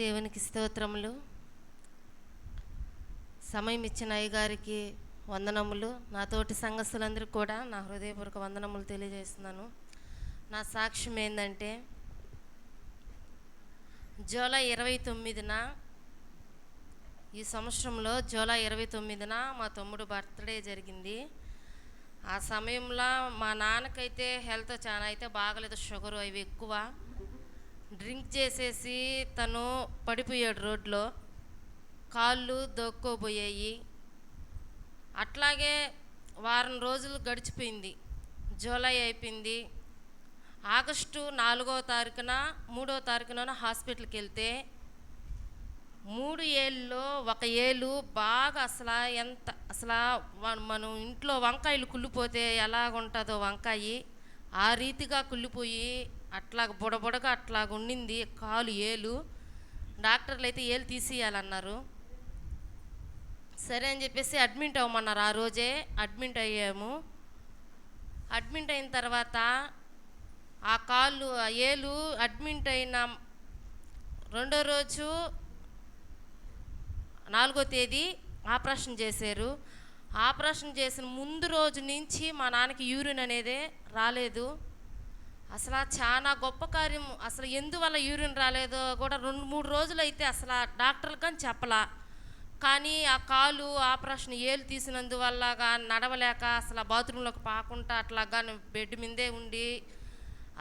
దేవునికి స్తోత్రములు. సమయం ఇచ్చిన అయ్యగారికి వందనములు. నా తోటి సంఘస్థులందరికీ కూడా నా హృదయపూర్వక వందనములు తెలియజేస్తున్నాను. నా సాక్ష్యం ఏంటంటే జూలై ఇరవై తొమ్మిదిన ఈ సంవత్సరంలో జూలై ఇరవై తొమ్మిదిన మా తమ్ముడు బర్త్డే జరిగింది. ఆ సమయంలో మా నాన్నకైతే హెల్త్ చాలా అయితే బాగలేదు షుగర్ అవి ఎక్కువ. డ్రింక్ చేసేసి తను పడిపోయాడు రోడ్లో. కాళ్ళు దొక్కోబోయాయి. అట్లాగే వారం రోజులు గడిచిపోయింది. జూలై అయిపోయింది. ఆగస్టు నాలుగో తారీఖున మూడో తారీఖున హాస్పిటల్కి వెళ్తే మూడు ఏళ్ళలో ఒక ఏళ్ళు బాగా అసలు ఎంత అసలు మన- మనం ఇంట్లో వంకాయలు కుళ్ళిపోతే ఎలాగుంటుందో వంకాయి ఆ రీతిగా కుళ్ళిపోయి అట్లాగ బుడబుడగా అట్లాగ ఉండింది. కాలు ఏలు. డాక్టర్లు అయితే ఏలు తీసేయాలన్నారు సరే అని చెప్పేసి అడ్మిట్ అవ్వమన్నారు. ఆ రోజే అడ్మిట్ అయ్యాము. అడ్మిట్ అయిన తర్వాత ఆ కాళ్ళు ఆ ఏలు అడ్మిట్ అయిన రెండో రోజు నాలుగో తేదీ ఆపరేషన్ చేశారు. ఆపరేషన్ చేసిన ముందు రోజు నుంచి మా నాన్నకి యూరిన్ అనేది రాలేదు. అసలు చాలా గొప్ప కార్యం అసలు ఎందువల్ల యూరిన్ రాలేదో కూడా రెండు మూడు రోజులు అయితే అసలు డాక్టర్లు కానీ చెప్పలా. కానీ ఆ కాలు ఆపరేషన్ ఏలు తీసినందువల్ల కానీ నడవలేక అసలు బాత్రూంలోకి పాకుండా అట్లా కానీ బెడ్ మీదే ఉండి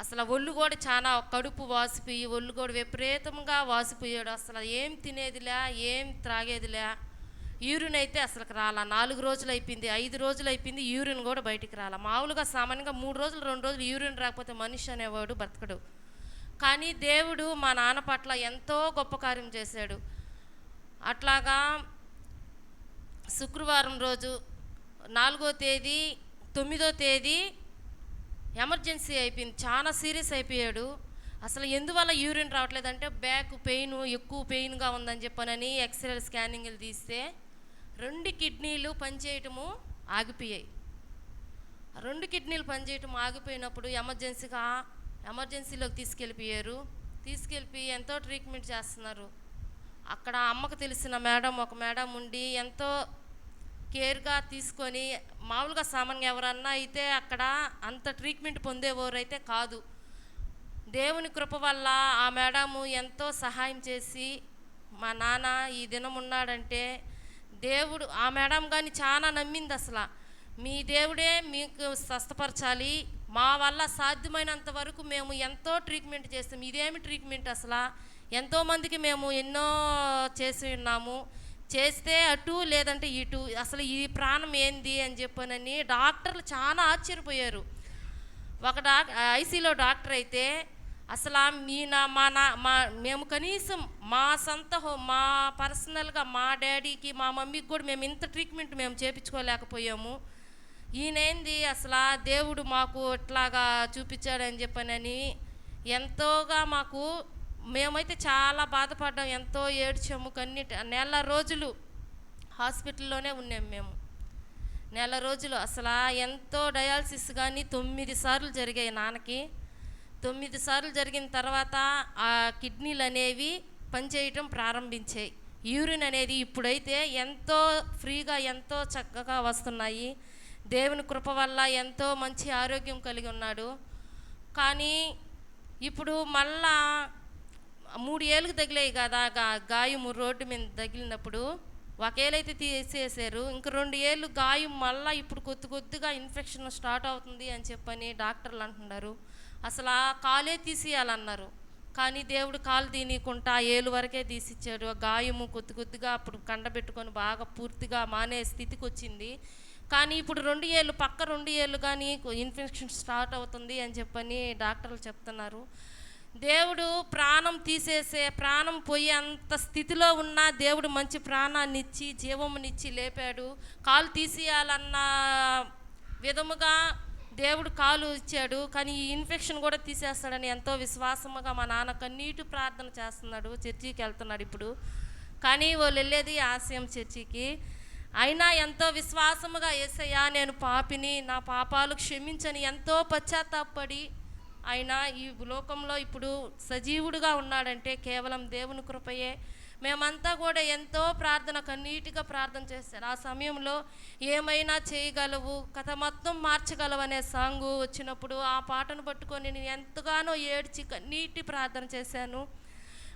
అసలు ఒళ్ళు కూడా చాలా కడుపు వాసిపోయి ఒళ్ళు కూడా విపరీతంగా వాసిపోయాడు. అసలు ఏం తినేదిలే ఏం త్రాగేదిలే. యూరిన్ అయితే అసలు రాలా. నాలుగు రోజులు అయిపోయింది ఐదు రోజులు అయిపోయింది యూరిన్ కూడా బయటికి రాలా. మామూలుగా సామాన్యంగా మూడు రోజులు రెండు రోజులు యూరిన్ రాకపోతే మనిషి అనేవాడు బ్రతకడు కానీ దేవుడు మా నాన్న పట్ల ఎంతో గొప్ప కార్యం చేశాడు. అట్లాగా శుక్రవారం రోజు నాలుగో తేదీ తొమ్మిదో తేదీ ఎమర్జెన్సీ అయిపోయింది. చాలా సీరియస్ అయిపోయాడు. అసలు ఎందువల్ల యూరిన్ రావట్లేదంటే బ్యాక్ పెయిన్ ఎక్కువ పెయిన్గా ఉందని చెప్పనని ఎక్స్రే స్కానింగ్లు తీస్తే రెండు కిడ్నీలు పనిచేయటము ఆగిపోయాయి. రెండు కిడ్నీలు పనిచేయటం ఆగిపోయినప్పుడు ఎమర్జెన్సీగా ఎమర్జెన్సీలోకి తీసుకెళ్ళిపోయారు. తీసుకెళ్ళిపోయి ఎంతో ట్రీట్మెంట్ చేస్తున్నారు. అక్కడ అమ్మకు తెలిసిన మేడం ఒక మేడం ఉండి ఎంతో కేర్గా తీసుకొని మామూలుగా సామాన్య ఎవరన్నా అయితే అక్కడ అంత ట్రీట్మెంట్ పొందేవారైతే కాదు. దేవుని కృప వల్ల ఆ మేడము ఎంతో సహాయం చేసి మా నాన్న ఈ దినం ఉన్నాడంటే దేవుడు ఆ మేడం కానీ చాలా నమ్మింది అసలు. మీ దేవుడే మీకు స్వస్థపరచాలి. మా వల్ల సాధ్యమైనంత వరకు మేము ఎంతో ట్రీట్మెంట్ చేస్తాం. ఇదేమి ట్రీట్మెంట్ అసలు? ఎంతోమందికి మేము ఎన్నో చేసి ఉన్నాము. చేస్తే అటు లేదంటే ఇటు. అసలు ఈ ప్రాణం ఏంది అని చెప్పానని డాక్టర్లు చాలా ఆశ్చర్యపోయారు. ఒక డాక్ ఐసీలో డాక్టర్ అయితే అసలు మీ నా మా నా మా మేము కనీసం మా సొంత మా పర్సనల్గా మా డాడీకి మా మమ్మీకి కూడా మేము ఇంత ట్రీట్మెంట్ మేము చేపించుకోలేకపోయాము. ఈయనేంది అసలు దేవుడు మాకు ఇట్లాగా చూపించాడని చెప్పనని ఎంతోగా మాకు మేమైతే చాలా బాధపడ్డాం ఎంతో ఏడ్చాము కన్ని నెల రోజులు హాస్పిటల్లోనే ఉన్నాం మేము. నెల రోజులు అసలు ఎంతో డయాలసిస్ కానీ తొమ్మిది సార్లు జరిగాయి నాన్నకి. తొమ్మిది సార్లు జరిగిన తర్వాత ఆ కిడ్నీలు అనేవి పనిచేయటం ప్రారంభించాయి. యూరిన్ అనేది ఇప్పుడైతే ఎంతో ఫ్రీగా ఎంతో చక్కగా వస్తున్నాయి. దేవుని కృప వల్ల ఎంతో మంచి ఆరోగ్యం కలిగి ఉన్నాడు. కానీ ఇప్పుడు మళ్ళా మూడు ఏళ్ళకి తగిలాయి కదా గా- గాయము రోడ్డు మీద తగిలినప్పుడు. ఒకేలైతే తీసేసారు ఇంక రెండు ఏళ్ళు గాయం మళ్ళీ ఇప్పుడు కొద్ది కొద్దిగా ఇన్ఫెక్షన్ స్టార్ట్ అవుతుంది అని చెప్పని డాక్టర్లు అంటున్నారు. అసలు ఆ కాలే తీసేయాలన్నారు. కానీ దేవుడు కాలు తీయకుండా ఏలు వరకే తీసిచ్చాడు. గాయము కొద్ది కొద్దిగా అప్పుడు కండబెట్టుకొని బాగా పూర్తిగా మానే స్థితికి వచ్చింది. కానీ ఇప్పుడు రెండు ఏళ్ళు పక్క రెండు ఏళ్ళు కానీ ఇన్ఫెక్షన్ స్టార్ట్ అవుతుంది అని చెప్పని డాక్టర్లు చెప్తున్నారు. దేవుడు ప్రాణం తీసేసే ప్రాణం పోయే అంత స్థితిలో ఉన్న దేవుడు మంచి ప్రాణాన్ని ఇచ్చి జీవమునిచ్చి లేపాడు. కాలు తీసేయాలన్న విధముగా దేవుడు కాలు ఇచ్చాడు కానీ ఈ ఇన్ఫెక్షన్ కూడా తీసేస్తాడని ఎంతో విశ్వాసముగా మా నాన్న కన్నీటి ప్రార్థన చేస్తున్నాడు చర్చికి వెళ్తున్నాడు ఇప్పుడు. కానీ వాళ్ళు వెళ్ళేది ఆశయం చర్చికి. అయినా ఎంతో విశ్వాసముగా ఏసయ్యా నేను పాపిని నా పాపాలు క్షమించని ఎంతో పశ్చాత్తాపడి ఆయన ఈ లోకంలో ఇప్పుడు సజీవుడుగా ఉన్నాడంటే కేవలం దేవుని కృపయే. మేమంతా కూడా ఎంతో ప్రార్థన కన్నీటిగా ప్రార్థన చేశారు ఆ సమయంలో ఏమైనా చేయగలవు? కథ మొత్తం మార్చగలవు అనే సాంగు వచ్చినప్పుడు ఆ పాటను పట్టుకొని నేను ఎంతగానో ఏడ్చి కన్నీటి ప్రార్థన చేశాను.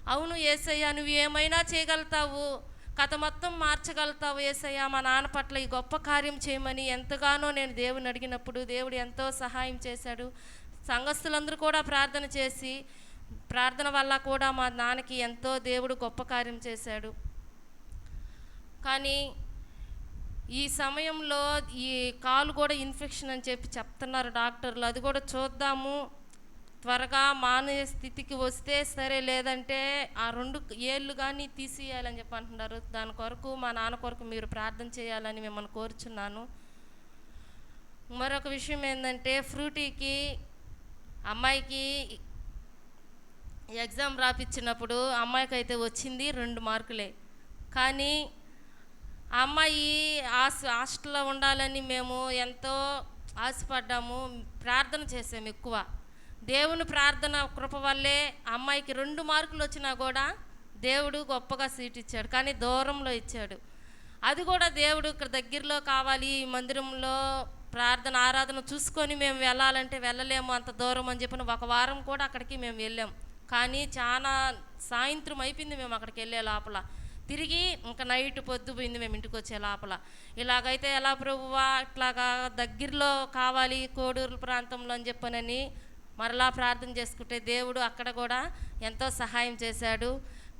అవును ఏసయ్యా నువ్వు ఏమైనా చేయగలుగుతావు? కథ మొత్తం మార్చగలుగుతావు ఏసయ్యా? మా నాన్న పట్ల ఈ గొప్ప కార్యం చేయమని ఎంతగానో నేను దేవుని అడిగినప్పుడు దేవుడు ఎంతో సహాయం చేశాడు. సంఘస్థులందరూ కూడా ప్రార్థన చేసి ప్రార్థన వల్ల కూడా మా నాన్నకి ఎంతో దేవుడు గొప్ప కార్యం చేశాడు. కానీ ఈ సమయంలో ఈ కాలు కూడా ఇన్ఫెక్షన్ అని చెప్పి చెప్తున్నారు డాక్టర్లు. అది కూడా చూద్దాము. త్వరగా మానే స్థితికి వస్తే సరే లేదంటే ఆ రెండు ఏళ్ళు కానీ తీసేయాలని చెప్పి అంటున్నారు. దాని కొరకు మా నాన్న కొరకు మీరు ప్రార్థన చేయాలని మిమ్మల్ని కోరుచున్నాను. మరొక విషయం ఏంటంటే ఫ్రూటీకి అమ్మాయికి ఎగ్జామ్ రాపిచ్చినప్పుడు అమ్మాయికి అయితే వచ్చింది రెండు మార్కులే. కానీ ఆ అమ్మాయి హాస్ హాస్టల్లో ఉండాలని మేము ఎంతో ఆశపడ్డాము ప్రార్థన చేసాము ఎక్కువ. దేవుని ప్రార్థన కృప వల్లే అమ్మాయికి రెండు మార్కులు వచ్చినా కూడా దేవుడు గొప్పగా సీట్ ఇచ్చాడు కానీ దూరంలో ఇచ్చాడు. అది కూడా దేవుడు ఇక్కడ దగ్గరలో కావాలి ఈ మందిరంలో ప్రార్థన ఆరాధన చూసుకొని మేము వెళ్ళాలంటే వెళ్ళలేము అంత దూరం అని చెప్పిన ఒక వారం కూడా అక్కడికి మేము వెళ్ళాం. కానీ చాలా సాయంత్రం అయిపోయింది మేము అక్కడికి వెళ్ళే లోపల. తిరిగి ఇంకా నైట్ పొద్దుపోయింది మేము ఇంటికి వచ్చే లోపల. ఇలాగైతే ఎలా ప్రభువా ఇట్లాగా దగ్గరలో కావాలి కోడూరు ప్రాంతంలో అని చెప్పనని మరలా ప్రార్థన చేసుకుంటే దేవుడు అక్కడ కూడా ఎంతో సహాయం చేశాడు.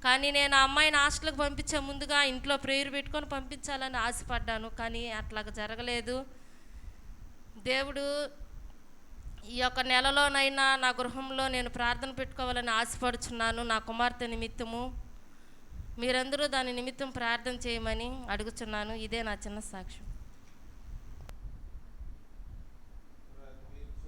కానీ నేను ఆ అమ్మాయిని హాస్టల్కి పంపించే ముందుగా ఇంట్లో ప్రేయర్ పెట్టుకొని పంపించాలని ఆశపడ్డాను. కానీ అట్లాగ జరగలేదు. దేవుడు ఈ యొక్క నెలలోనైనా నా గృహంలో నేను ప్రార్థన పెట్టుకోవాలని ఆశపడుచున్నాను నా కుమార్తె నిమిత్తము. మీరందరూ దాని నిమిత్తం ప్రార్థన చేయమని అడుగుచున్నాను. ఇదే నా చిన్న సాక్ష్యం.